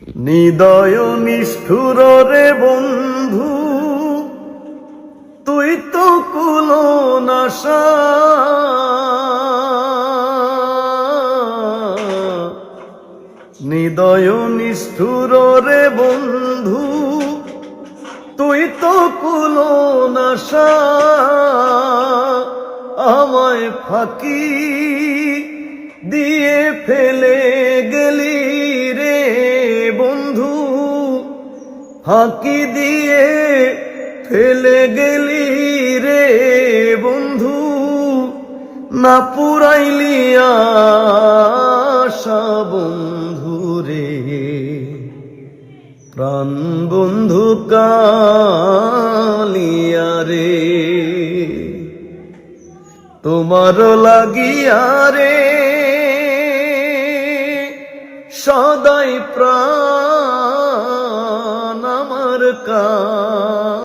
নিদয় নিষ্ঠুর রে বন্ধু, তুই তো কুলো নাশা নিদয় নিষ্ঠুর রে বন্ধু, তুই তো কুলো নাশা আমায় ফাঁকি দিয়ে ফেলে ফাঁকি দিয়ে ফেলে গেলি রে বন্ধু, না পুরাইলি আশা বন্ধু রে। প্রাণ বন্ধু কালিয়া রে, তোমার লাগিয়া রে। সদাই প্রাণ का